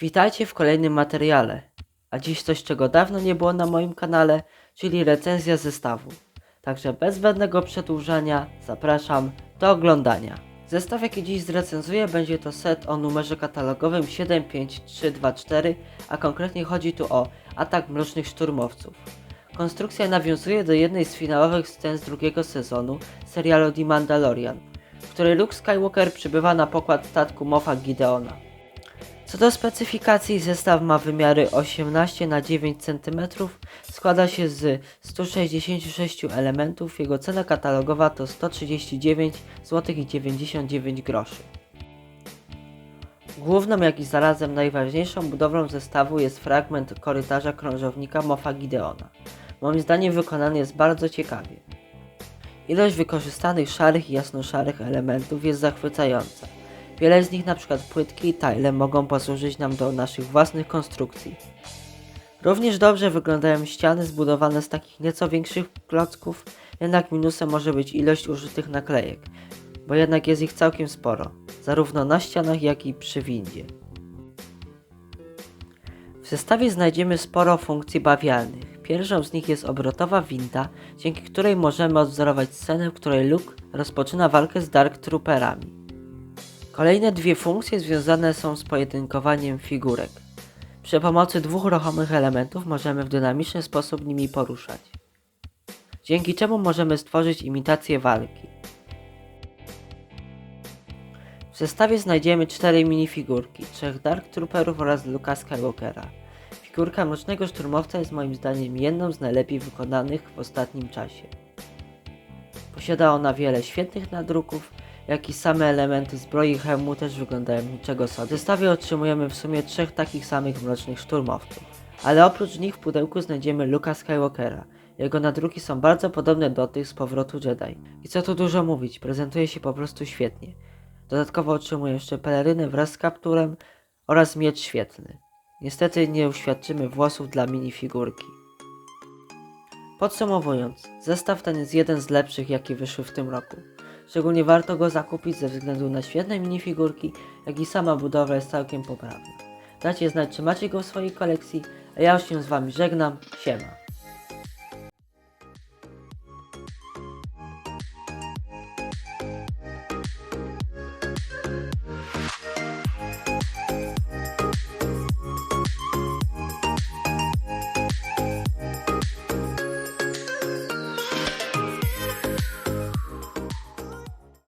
Witajcie w kolejnym materiale. A dziś coś, czego dawno nie było na moim kanale, czyli recenzja zestawu. Także bez zbędnego przedłużania zapraszam do oglądania. Zestaw jaki dziś zrecenzuję będzie to set o numerze katalogowym 75324, a konkretnie chodzi tu o atak mrocznych szturmowców. Konstrukcja nawiązuje do jednej z finałowych scen z drugiego sezonu serialu The Mandalorian, w której Luke Skywalker przybywa na pokład statku Moffa Gideona. Co do specyfikacji, zestaw ma wymiary 18 na 9 cm, składa się z 166 elementów, jego cena katalogowa to 139 zł i 99 groszy. Główną, jak i zarazem najważniejszą budowlą zestawu jest fragment korytarza krążownika Moffa Gideona. Moim zdaniem wykonany jest bardzo ciekawie. Ilość wykorzystanych szarych i jasnoszarych elementów jest zachwycająca. Wiele z nich, np. płytki i tile, mogą posłużyć nam do naszych własnych konstrukcji. Również dobrze wyglądają ściany zbudowane z takich nieco większych klocków, jednak minusem może być ilość użytych naklejek, bo jednak jest ich całkiem sporo, zarówno na ścianach, jak i przy windzie. W zestawie znajdziemy sporo funkcji bawialnych. Pierwszą z nich jest obrotowa winda, dzięki której możemy odwzorować scenę, w której Luke rozpoczyna walkę z Dark Trooperami. Kolejne dwie funkcje związane są z pojedynkowaniem figurek. Przy pomocy dwóch ruchomych elementów możemy w dynamiczny sposób nimi poruszać, dzięki czemu możemy stworzyć imitację walki. W zestawie znajdziemy cztery minifigurki, trzech Dark Trooperów oraz Luka Skywalkera. Figurka Mrocznego Szturmowca jest moim zdaniem jedną z najlepiej wykonanych w ostatnim czasie. Posiada ona wiele świetnych nadruków, jak i same elementy zbroi i hełmu też wyglądają niczego sobie. W zestawie otrzymujemy w sumie trzech takich samych mrocznych szturmowców. Ale oprócz nich w pudełku znajdziemy Luka Skywalkera. Jego nadruki są bardzo podobne do tych z powrotu Jedi. I co tu dużo mówić, prezentuje się po prostu świetnie. Dodatkowo otrzymuję jeszcze pelerynę wraz z kapturem oraz miecz świetlny. Niestety nie uświadczymy włosów dla minifigurki. Podsumowując, zestaw ten jest jeden z lepszych, jakie wyszły w tym roku. Szczególnie warto go zakupić ze względu na świetne minifigurki, jak i sama budowla jest całkiem poprawna. Dajcie znać, czy macie go w swojej kolekcji, a ja już się z wami żegnam. Siema.